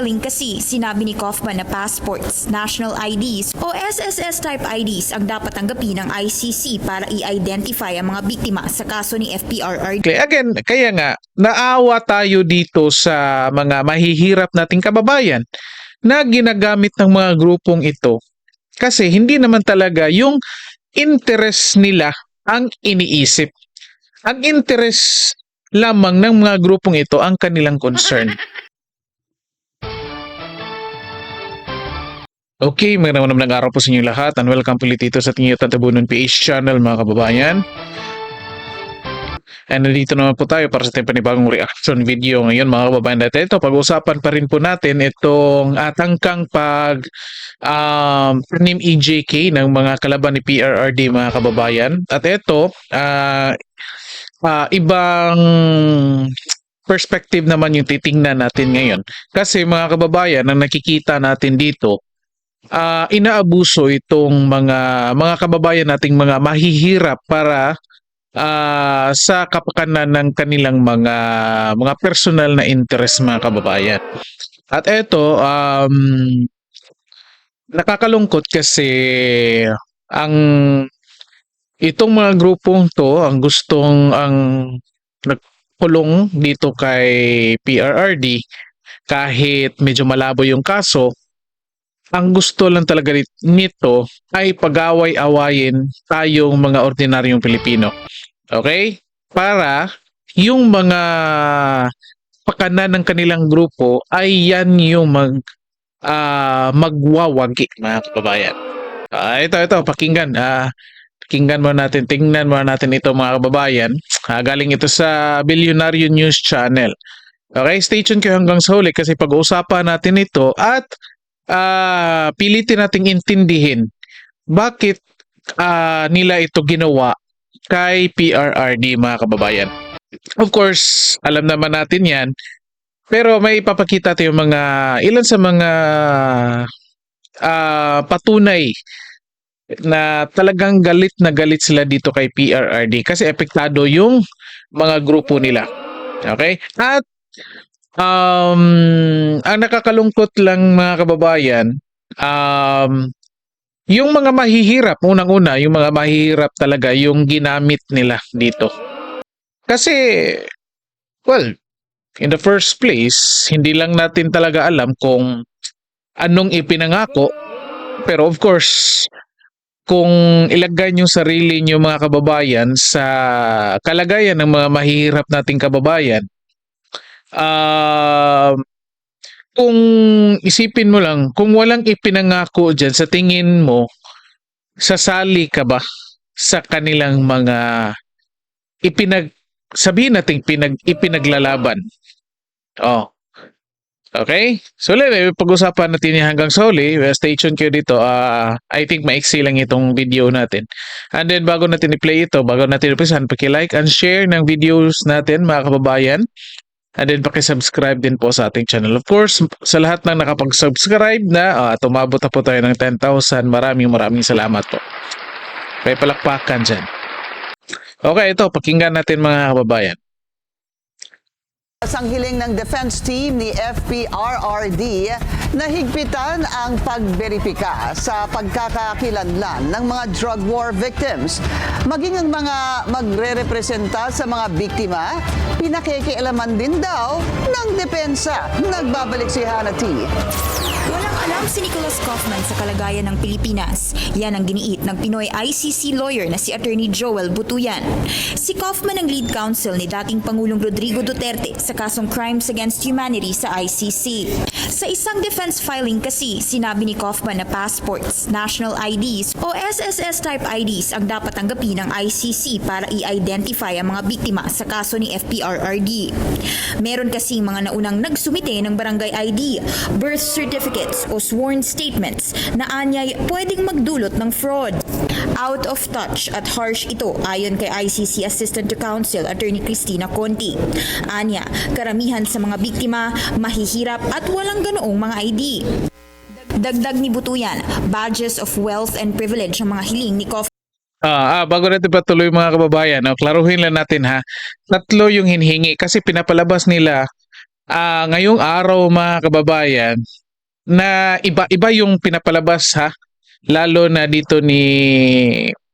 Filing kasi sinabi ni Kaufman na passports, national IDs o SSS type IDs ang dapat tanggapin ng ICC para i-identify ang mga biktima sa kaso ni FPRRD. Okay, again, kaya nga, naawa tayo dito sa mga mahihirap nating kababayan na ginagamit ng mga grupong ito kasi hindi naman talaga yung interest nila ang iniisip. Ang interest lamang ng mga grupong ito ang kanilang concern. Okay, magandang magandang araw po sa inyo lahat and welcome po ulit dito sa ating YouTube Tabunon PH channel mga kababayan. And nandito naman po tayo para sa ating panibagong reaction video ngayon mga kababayan natin. Ito, pag-usapan pa rin po natin itong atangkang pag um, tanim EJK ng mga kalaban ni PRRD mga kababayan. At ito, ah, ah, ibang perspective naman yung titingnan natin ngayon. Kasi mga kababayan, ang nakikita natin dito, ah, inaabuso itong mga mga kababayan nating mga mahihirap para ah, sa kapakanan ng kanilang mga mga personal na interest mga kababayan. At eto, um, nakakalungkot kasi ang itong mga grupong to ang gustong ang nagkulong dito kay PRRD kahit medyo malabo yung kaso ang gusto lang talaga nit- nito ay pag-away-awayin tayong mga ordinaryong Pilipino. Okay? Para yung mga pakanan ng kanilang grupo ay yan yung mag ah, magwawagi mga kababayan. Ah, ito ito pakinggan. Ah, pakinggan mo natin, tingnan mo natin ito mga kababayan. Ah, galing ito sa Billionaire News Channel. Okay, stay tuned kayo hanggang sa huli kasi pag-uusapan natin ito at ah pilitin nating intindihin bakit ah, nila ito ginawa kay PRRD mga kababayan. Of course, alam naman natin yan. Pero may ipapakita tayo mga ilan sa mga ah, patunay na talagang galit na galit sila dito kay PRRD kasi epektado yung mga grupo nila. Okay? At um, ang nakakalungkot lang mga kababayan, um, yung mga mahihirap, unang-una, yung mga mahihirap talaga, yung ginamit nila dito. Kasi, well, in the first place, hindi lang natin talaga alam kung anong ipinangako. Pero of course, kung ilagay yung sarili nyo mga kababayan sa kalagayan ng mga mahihirap nating kababayan, ah kung isipin mo lang, kung walang ipinangako dyan, sa tingin mo, sasali ka ba sa kanilang mga ipinag, sabihin natin pinag, ipinaglalaban? Oh. Okay? So, anyway, pag-usapan natin yan hanggang sa huli. Stay tuned kayo dito. Ah, I think maiksi lang itong video natin. And then, bago natin i-play ito, bago natin i-presan, paki-like and share ng videos natin, mga kababayan. And then paki-subscribe din po sa ating channel. Of course, sa lahat ng nakapag-subscribe na, uh, tumabot na po tayo ng 10,000. Maraming maraming salamat po. May palakpakan dyan. Okay, ito, pakinggan natin mga kababayan. Ang hiling ng defense team ni FPRRD na higpitan ang pagberipika sa pagkakakilanlan ng mga drug war victims. Maging ang mga magre-representa sa mga biktima, pinakikialaman din daw ng depensa. Nagbabalik si Hannah T. Walang alam si Nicholas Kaufman sa kalagayan ng Pilipinas. Yan ang giniit ng Pinoy ICC lawyer na si Attorney Joel Butuyan. Si Kaufman ang lead counsel ni dating Pangulong Rodrigo Duterte sa kasong Crimes Against Humanity sa ICC. Sa isang defense filing kasi, sinabi ni Kaufman na passports, national IDs o SSS type IDs ang dapat tanggapin ng ICC para i-identify ang mga biktima sa kaso ni FPRRD. Meron kasing mga naunang nagsumite ng barangay ID, birth certificates o sworn statements na anyay pwedeng magdulot ng fraud. Out of touch at harsh ito ayon kay ICC Assistant to Counsel Attorney Christina Conti. Anya, karamihan sa mga biktima mahihirap at walang ganoong mga ID. Dagdag ni Butuyan, badges of wealth and privilege ang mga hiling ni Kaufman Ah, ah, bago natin patuloy mga kababayan, no, klaruhin lang natin ha. Tatlo yung hinhingi kasi pinapalabas nila ah, ngayong araw mga kababayan na iba-iba yung pinapalabas ha lalo na dito ni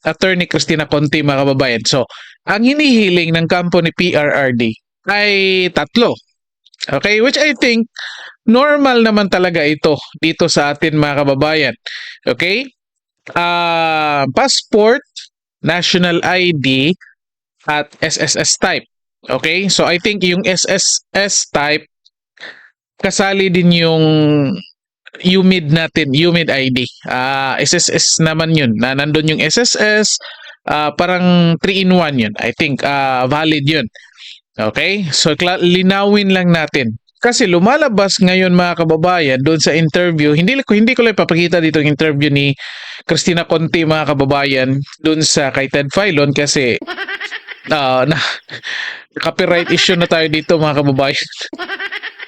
Attorney Christina Conti mga kababayan. So, ang hinihiling ng kampo ni PRRD ay tatlo. Okay, which I think normal naman talaga ito dito sa atin mga kababayan. Okay? Ah, passport, national ID at SSS type. Okay? So I think yung SSS type kasali din yung UMID natin, UMID ID. Ah, SSS naman yun. Na nandun yung SSS, ah, parang 3 in 1 yun. I think ah, valid yun. Okay? So linawin lang natin. Kasi lumalabas ngayon mga kababayan doon sa interview, hindi ko hindi ko lang papakita dito yung interview ni Christina Conti mga kababayan doon sa kay Ted Filon kasi ah, na copyright issue na tayo dito mga kababayan.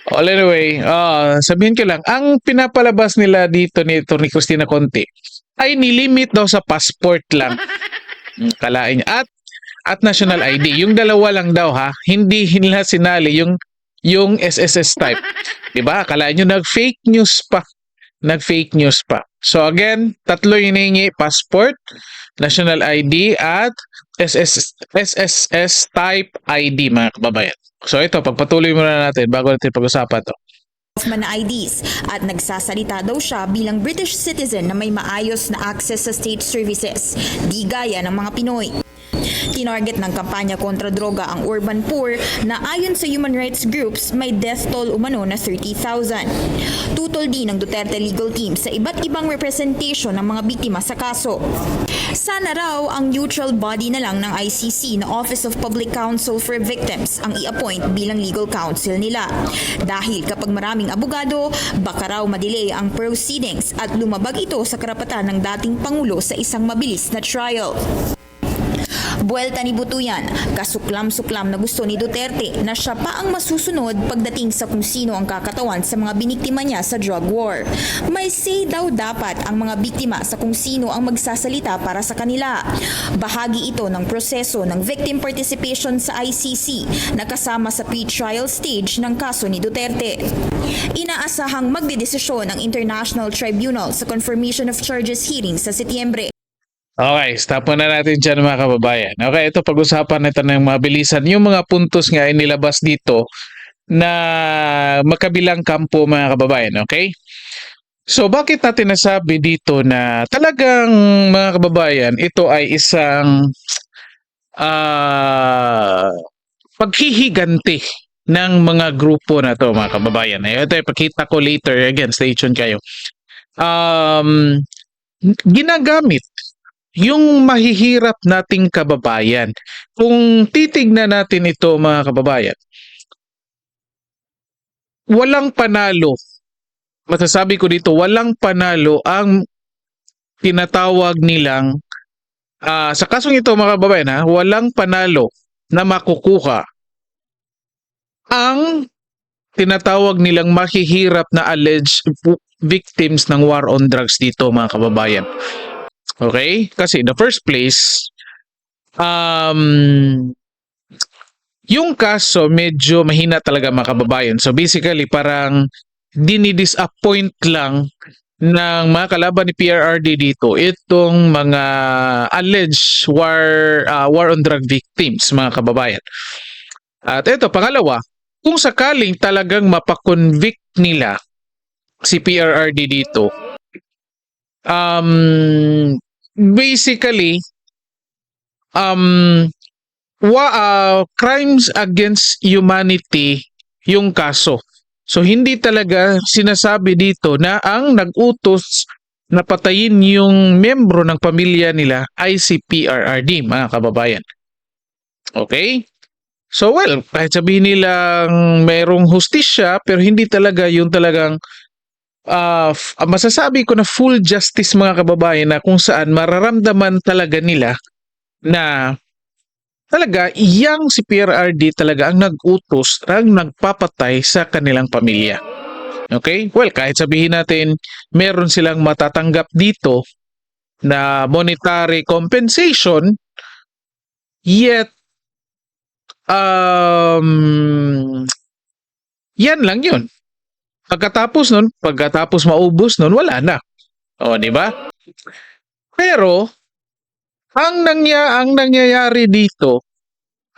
Well, anyway, ah, sabihin ko lang, ang pinapalabas nila dito ni ni Christina Conti ay nilimit daw sa passport lang. Hmm, Kalain niya. At at national ID. Yung dalawa lang daw ha, hindi nila sinali yung yung SSS type. 'Di ba? Akala nyo nag-fake news pa. Nag-fake news pa. So again, tatlo yung hinihingi, passport, national ID at SSS, SSS type ID mga kababayan. So ito, pagpatuloy muna natin bago natin pag-usapan to. Kaufman na IDs at nagsasalita daw siya bilang British citizen na may maayos na access sa state services, di gaya ng mga Pinoy. Tinarget ng kampanya kontra droga ang urban poor na ayon sa human rights groups may death toll umano na 30,000. Tutol din ng Duterte legal team sa iba't ibang representation ng mga biktima sa kaso. Sana raw ang neutral body na lang ng ICC na Office of Public Counsel for Victims ang i-appoint bilang legal counsel nila. Dahil kapag maraming abogado, baka raw madelay ang proceedings at lumabag ito sa karapatan ng dating Pangulo sa isang mabilis na trial. Buwelta ni Butuyan, kasuklam-suklam na gusto ni Duterte na siya pa ang masusunod pagdating sa kung sino ang kakatawan sa mga biniktima niya sa drug war. May say daw dapat ang mga biktima sa kung sino ang magsasalita para sa kanila. Bahagi ito ng proseso ng victim participation sa ICC na kasama sa pre-trial stage ng kaso ni Duterte. Inaasahang magdedesisyon ang International Tribunal sa confirmation of charges hearing sa Setyembre. Okay, stop muna natin dyan mga kababayan. Okay, ito pag-usapan nito ng mabilisan. Yung mga puntos nga ay nilabas dito na magkabilang kampo mga kababayan. Okay? So bakit natin nasabi dito na talagang mga kababayan, ito ay isang ah paghihiganti ng mga grupo na to mga kababayan. Ay, Ito ay pakita ko later. Again, stay tuned kayo. Um, ginagamit yung mahihirap nating kababayan. Kung titignan natin ito mga kababayan, walang panalo. Masasabi ko dito, walang panalo ang tinatawag nilang ah, sa kasong ito mga kababayan ha, walang panalo na makukuha ang tinatawag nilang mahihirap na alleged victims ng war on drugs dito mga kababayan. Okay? Kasi in the first place, um, yung kaso medyo mahina talaga mga kababayan. So basically parang dinidisappoint lang ng mga kalaban ni PRRD dito itong mga alleged war ah, war on drug victims mga kababayan. At ito pangalawa, kung sakaling talagang mapakonvict nila si PRRD dito, um, basically, um, wa, ah, crimes against humanity yung kaso. So hindi talaga sinasabi dito na ang nag-utos na patayin yung membro ng pamilya nila ay si PRRD, mga kababayan. Okay? So well, kahit sabihin nilang mayroong hustisya pero hindi talaga yung talagang ah, masasabi ko na full justice mga kababayan na kung saan mararamdaman talaga nila na talaga iyang si PRRD talaga ang nag-utos, ang nagpapatay sa kanilang pamilya. Okay? Well, kahit sabihin natin meron silang matatanggap dito na monetary compensation, yet um Yan lang yun. Pagkatapos nun, pagkatapos maubos nun, wala na. O, di ba? Pero, ang, nangya, ang nangyayari dito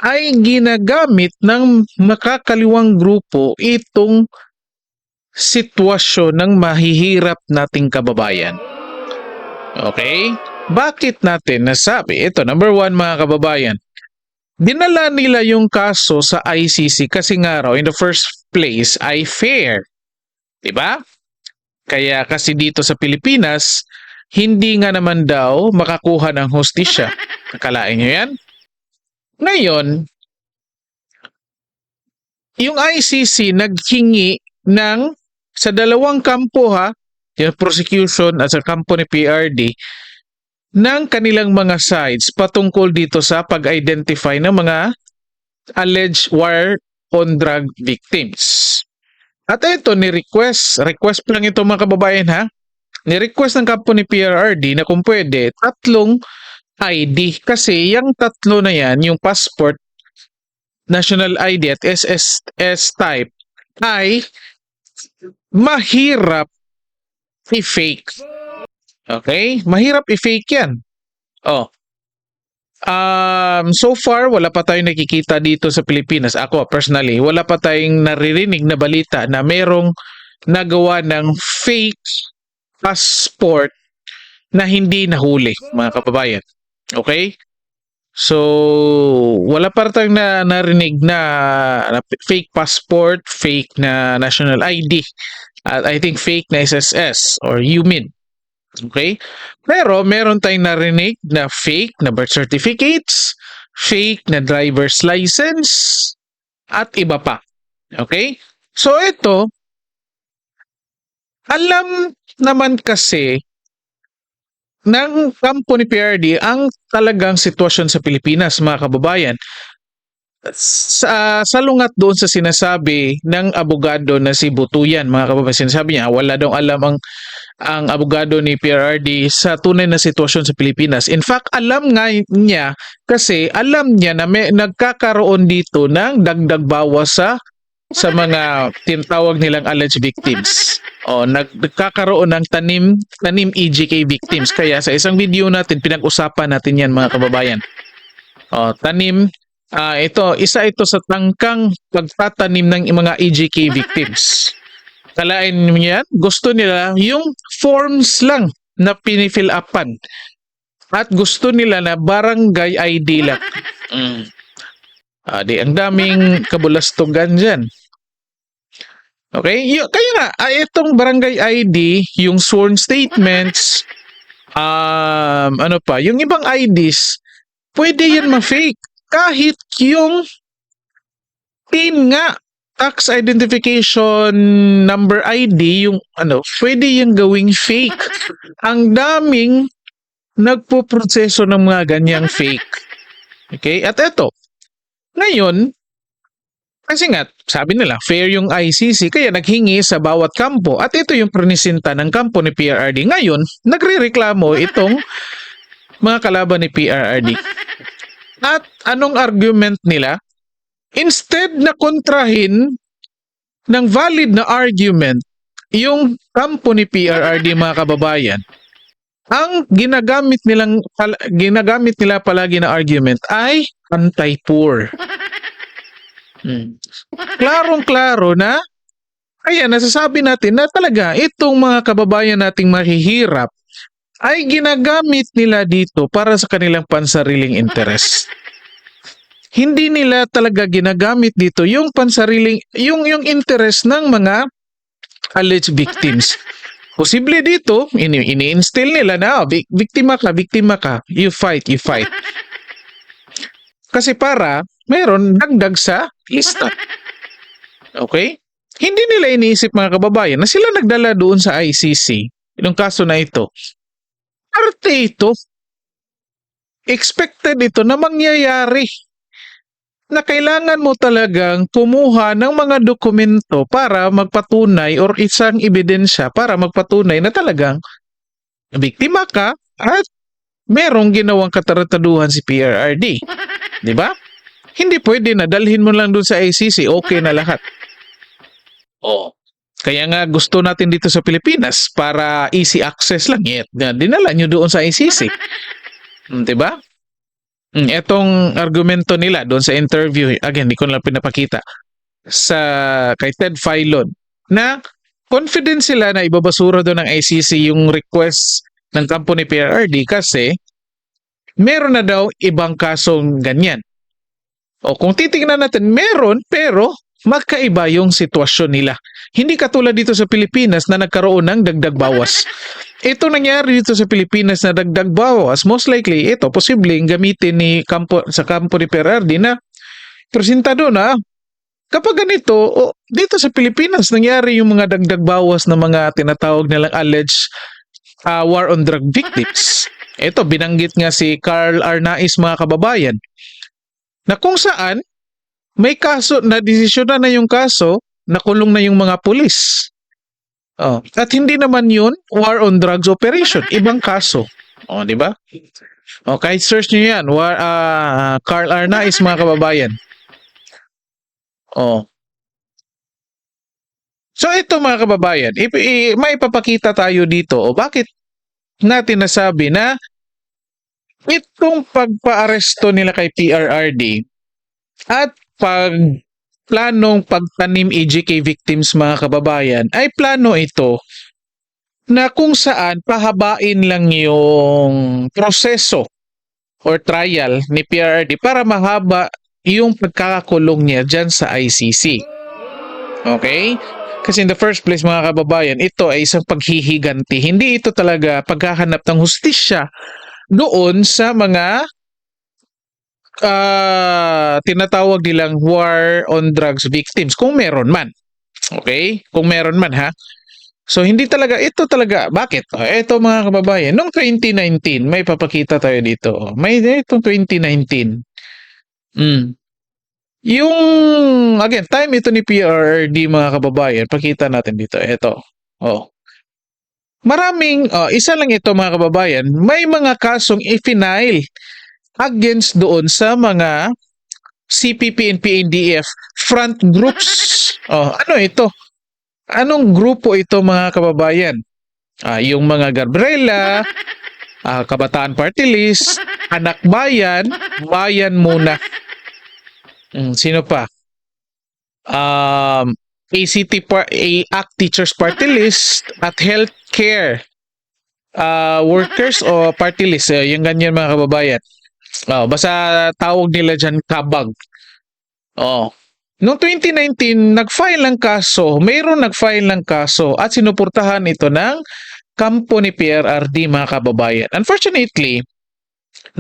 ay ginagamit ng makakaliwang grupo itong sitwasyon ng mahihirap nating kababayan. Okay? Bakit natin nasabi? Ito, number one mga kababayan. Dinala nila yung kaso sa ICC kasi nga raw in the first place ay fair. 'Di ba? Kaya kasi dito sa Pilipinas, hindi nga naman daw makakuha ng hostisya. Nakalain nyo yan? Ngayon, yung ICC naghingi ng sa dalawang kampo ha, yung prosecution at sa kampo ni PRD, ng kanilang mga sides patungkol dito sa pag-identify ng mga alleged war on drug victims. At ito, ni-request, request lang ito mga kababayan ha, ni-request ng kampo ni PRRD na kung pwede, tatlong ID. Kasi yung tatlo na yan, yung passport, national ID at SSS type, ay mahirap i-fake. Okay? Mahirap i-fake yan. Oh. Um, so far, wala pa tayong nakikita dito sa Pilipinas. Ako, personally, wala pa tayong naririnig na balita na merong nagawa ng fake passport na hindi nahuli, mga kababayan. Okay? So, wala pa tayong na, narinig na, na fake passport, fake na national ID. At I think fake na SSS or UMID. Okay? Pero meron tayong narinig na fake na birth certificates, fake na driver's license, at iba pa. Okay? So ito, alam naman kasi ng kampo ni PRD ang talagang sitwasyon sa Pilipinas, mga kababayan. Sa, salungat doon sa sinasabi ng abogado na si Butuyan, mga kababayan, sinasabi niya, wala daw alam ang ang abogado ni PRRD sa tunay na sitwasyon sa Pilipinas. In fact, alam nga niya kasi alam niya na may nagkakaroon dito ng dagdag bawas sa sa mga tinatawag nilang alleged victims. O nag, nagkakaroon ng tanim tanim EJK victims. Kaya sa isang video natin pinag-usapan natin 'yan mga kababayan. O tanim ah, ito isa ito sa tangkang pagtatanim ng mga EJK victims. Kalain niyo yan, gusto nila yung forms lang na pinifill upan. At gusto nila na barangay ID lang. Mm. Ah, di, ang daming kabulastugan dyan. Okay? Y- kaya nga, ah, itong barangay ID, yung sworn statements, um, ano pa, yung ibang IDs, pwede yan ma-fake. Kahit yung PIN nga, tax identification number ID, yung ano, pwede yung gawing fake. Ang daming nagpo-proseso ng mga ganyang fake. Okay? At eto, ngayon, kasi nga, sabi nila, fair yung ICC, kaya naghingi sa bawat kampo. At ito yung prinisinta ng kampo ni PRRD. Ngayon, nagre-reklamo itong mga kalaban ni PRRD. At anong argument nila? Instead na kontrahin ng valid na argument yung kampo ni PRRD mga kababayan, ang ginagamit nilang ginagamit nila palagi na argument ay anti-poor. Hmm. Klarong-klaro na kaya nasasabi natin na talaga itong mga kababayan nating mahihirap ay ginagamit nila dito para sa kanilang pansariling interes hindi nila talaga ginagamit dito yung pansariling yung yung interest ng mga alleged victims. Posible dito, ini ini-instill nila na oh, bik- biktima ka, biktima ka, you fight, you fight. Kasi para meron dagdag sa lista. Okay? Hindi nila iniisip mga kababayan na sila nagdala doon sa ICC, yung kaso na ito. Arte ito. Expected ito na mangyayari na kailangan mo talagang kumuha ng mga dokumento para magpatunay or isang ebidensya para magpatunay na talagang biktima ka at merong ginawang katarataduhan si PRRD. Di ba? Hindi pwede na dalhin mo lang doon sa ICC, okay na lahat. Oh. Kaya nga gusto natin dito sa Pilipinas para easy access lang. Eh, dinala nyo doon sa ICC. Hmm, 'Di ba? Mm, Etong argumento nila doon sa interview, again, hindi ko na pinapakita, sa kay Ted Filon, na confident sila na ibabasura doon ng ICC yung request ng kampo ni PRRD kasi meron na daw ibang kasong ganyan. O kung titingnan natin, meron pero magkaiba yung sitwasyon nila. Hindi katulad dito sa Pilipinas na nagkaroon ng dagdag bawas. Ito nangyari dito sa Pilipinas na dagdag bawas, most likely ito posibleng gamitin ni kampo, sa kampo ni PRRD na presentado na kapag ganito, o, dito sa Pilipinas nangyari yung mga dagdag bawas na mga tinatawag nilang alleged ah, war on drug victims. Ito, binanggit nga si Carl Arnaiz mga kababayan na kung saan may kaso na desisyonan na yung kaso, nakulong na yung mga pulis. Oh, at hindi naman yun war on drugs operation, ibang kaso. Oh, di ba? Oh, kahit search niyo yan, war ah, Carl Arnaiz mga kababayan. Oh. So ito mga kababayan, ip- i- may papakita tayo dito o bakit natin nasabi na itong pagpaaresto nila kay PRRD at pag planong pagtanim EJK victims mga kababayan ay plano ito na kung saan pahabain lang yung proseso or trial ni PRRD para mahaba yung pagkakakulong niya dyan sa ICC. Okay? Kasi in the first place mga kababayan, ito ay isang paghihiganti. Hindi ito talaga paghahanap ng hustisya doon sa mga ah, tinatawag nilang war on drugs victims kung meron man. Okay? Kung meron man ha. So hindi talaga ito talaga bakit? Oh, ito mga kababayan, noong 2019 may papakita tayo dito. Oh, May itong 2019. Mm. Yung again, time ito ni PRRD mga kababayan, pakita natin dito. Ito. Oh. Maraming oh, isa lang ito mga kababayan, may mga kasong i-file against doon sa mga CPP and PNDF front groups. Oh, ano ito? Anong grupo ito mga kababayan? Ah, yung mga Gabriela, ah, Kabataan Party List, Anak Bayan, Bayan Muna. Mm, sino pa? Um, ACT par- A ACT Teachers Party List at Healthcare uh, Workers o Party List. Eh, yung ganyan mga kababayan. Oh, basta tawag nila dyan kabag. Oh. Noong 2019, nag-file ng kaso, mayroon nag-file ng kaso at sinuportahan ito ng kampo ni PRRD mga kababayan. Unfortunately,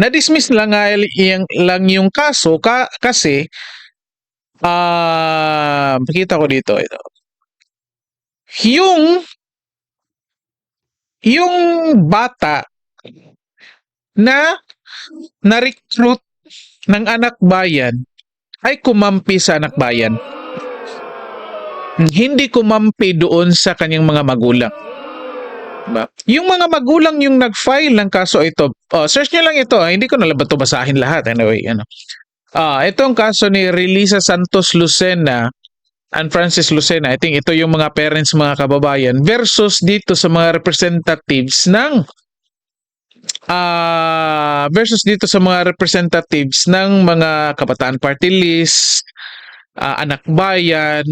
na-dismiss lang, nga yung, lang yung kaso ka, kasi ah makita ko dito ito. Yung yung bata na na-recruit ng anak bayan ay kumampi sa anak bayan. Hindi kumampi doon sa kanyang mga magulang. Diba? Yung mga magulang yung nag-file ng kaso ito, oh, search nyo lang ito, ah, hindi ko na ba ito basahin lahat. Anyway, ano. Ah, itong kaso ni Relisa Santos Lucena and Francis Lucena, I think ito yung mga parents mga kababayan versus dito sa mga representatives ng ah versus dito sa mga representatives ng mga kabataan party list, ah, anak bayan,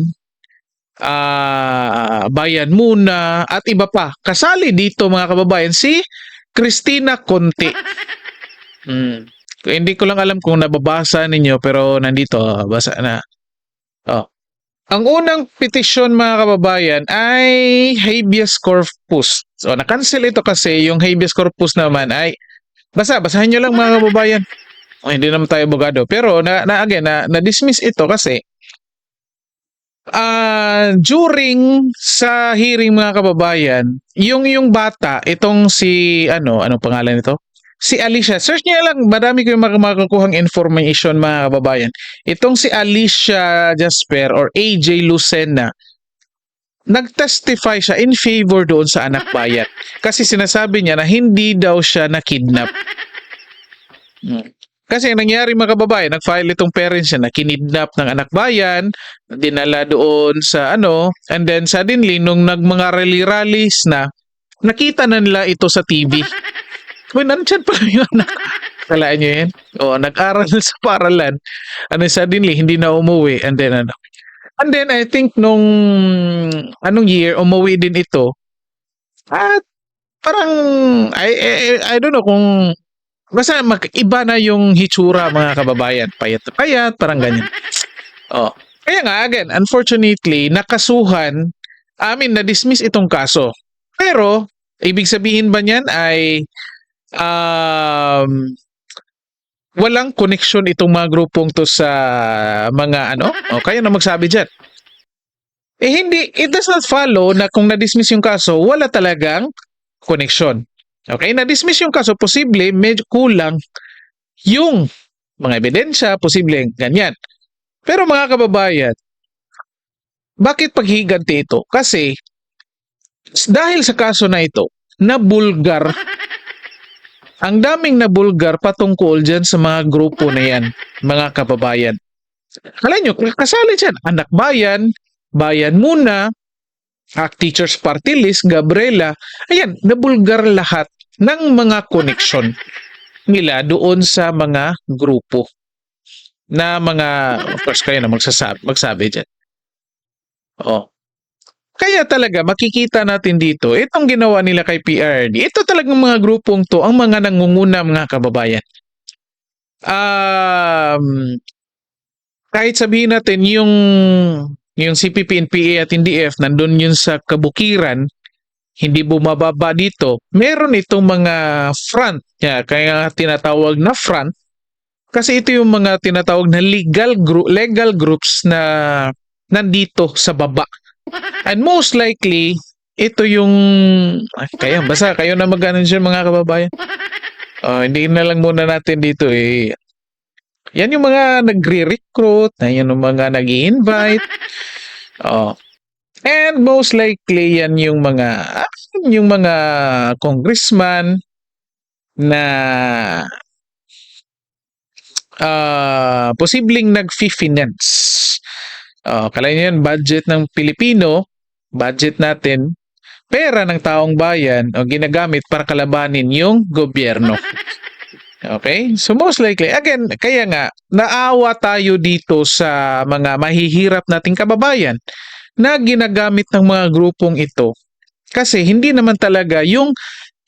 ah, bayan muna at iba pa. Kasali dito mga kababayan si Christina Conte. Hmm. Hindi ko lang alam kung nababasa ninyo pero nandito basa na. Oh. Ang unang petisyon mga kababayan ay habeas corpus. So na-cancel ito kasi yung habeas corpus naman ay basa basahin niyo lang mga kababayan. Oh, hindi naman tayo abogado pero na, na again na, na-dismiss ito kasi ah during sa hearing mga kababayan, yung yung bata, itong si ano, anong pangalan nito? Si Alicia. Search niyo lang, marami kayong mak- makukuhang information mga kababayan. Itong si Alicia Jasper or AJ Lucena, nag-testify siya in favor doon sa anak bayan. Kasi sinasabi niya na hindi daw siya na-kidnap. Hmm. Kasi ang nangyari mga kababayan, nag-file itong parents niya na kinidnap ng anak bayan, dinala doon sa ano, and then suddenly, nung nag mga rally-rallies na, nakita na nila ito sa TV. Uy, nandyan pala yung anak. Kalaan niyo yan? O, nag-aral sa paralan. And then suddenly, hindi na umuwi. And then ano. And then, I think nung anong year, umuwi din ito. At parang, I, I, I don't know kung Basta mag, iba na yung hitsura mga kababayan. Payat na payat, parang ganyan. Oh. Kaya nga, again, unfortunately, nakasuhan, I mean, na-dismiss itong kaso. Pero, ibig sabihin ba niyan ay um, walang connection itong mga grupong to sa mga ano? O, kaya na magsabi dyan. Eh hindi, it does not follow na kung na-dismiss yung kaso, wala talagang connection. Okay, na-dismiss yung kaso, posible medyo kulang yung mga ebidensya, posible ganyan. Pero mga kababayan, bakit paghiganti ito? Kasi dahil sa kaso na ito, nabulgar ang daming nabulgar patungkol dyan sa mga grupo na yan, mga kababayan. Alam nyo, kasali dyan, anak bayan, bayan muna, Hack Teachers Party List, Gabriela, ayan, nabulgar lahat ng mga connection nila doon sa mga grupo na mga, of course kayo na magsasabi, magsabi dyan. Oh. Kaya talaga makikita natin dito, itong ginawa nila kay PRD, ito talagang mga grupong to, ang mga nangunguna mga kababayan. Um, kahit sabihin natin yung yung CPP, NPA at NDF nandun yun sa kabukiran, hindi bumababa dito, meron itong mga front niya, kaya tinatawag na front, kasi ito yung mga tinatawag na legal group, legal groups na nandito sa baba. And most likely, ito yung, ay, kayo, basta kayo na mag-ano dyan mga kababayan. Oh, hindi na lang muna natin dito eh. Yan yung mga nagre-recruit, yan yung mga nag invite Oh. And most likely yan yung mga yung mga congressman na ah posibleng nag-finance. Oh, kala niyo yan, budget ng Pilipino, budget natin, pera ng taong bayan o ginagamit para kalabanin yung gobyerno. Okay? So most likely, again, kaya nga, naawa tayo dito sa mga mahihirap nating kababayan na ginagamit ng mga grupong ito. Kasi hindi naman talaga yung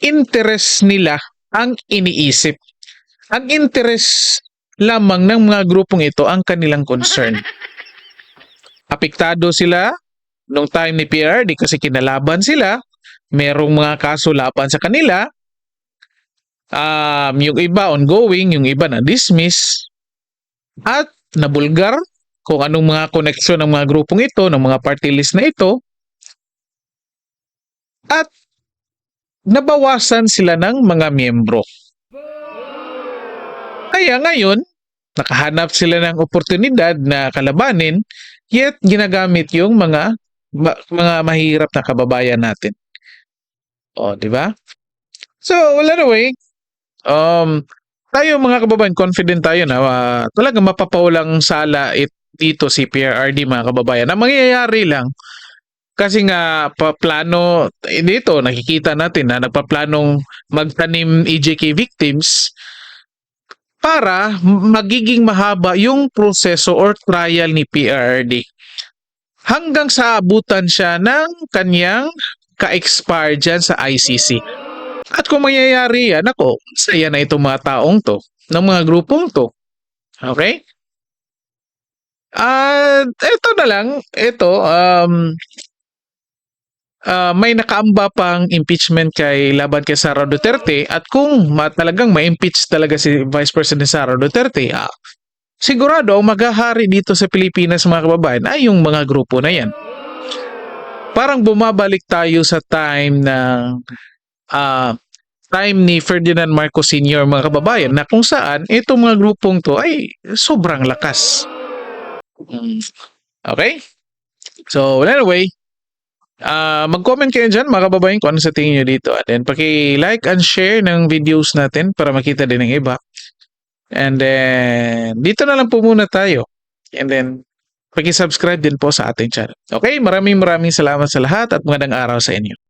interest nila ang iniisip. Ang interest lamang ng mga grupong ito ang kanilang concern. Apektado sila nung time ni PRD kasi kinalaban sila, merong mga kaso laban sa kanila, um, yung iba ongoing, yung iba na dismiss at nabulgar kung anong mga koneksyon ng mga grupong ito, ng mga party list na ito. At nabawasan sila ng mga miyembro. Kaya ngayon, nakahanap sila ng oportunidad na kalabanin, yet ginagamit yung mga ma- mga mahirap na kababayan natin. O, di ba? So, well, anyway, um, tayo mga kababayan, confident tayo na uh, talagang mapapawalang sala it, dito si PRRD mga kababayan. Ang mangyayari lang, kasi nga pa plano eh, dito nakikita natin na nagpaplanong magtanim EJK victims para magiging mahaba yung proseso or trial ni PRRD hanggang sa abutan siya ng kanyang ka-expire dyan sa ICC. At kung mangyayari yan, ako, saya na itong mga taong to, ng mga grupong to. Okay? At ito na lang, ito, um, ah, may nakaamba pang impeachment kay laban kay Sara Duterte at kung ma- talagang ma-impeach talaga si Vice President Sara Duterte, ah, sigurado ang maghahari dito sa Pilipinas mga kababayan ay yung mga grupo na yan. Parang bumabalik tayo sa time ng ah, time ni Ferdinand Marcos Sr. mga kababayan na kung saan itong mga grupong to ay sobrang lakas. Mm. Okay? So, anyway, Ah, mag-comment kayo dyan mga kababayan kung ano sa tingin nyo dito. At then, paki-like and share ng videos natin para makita din ng iba. And then, dito na lang po muna tayo. And then, paki-subscribe din po sa ating channel. Okay, maraming maraming salamat sa lahat at magandang araw sa inyo.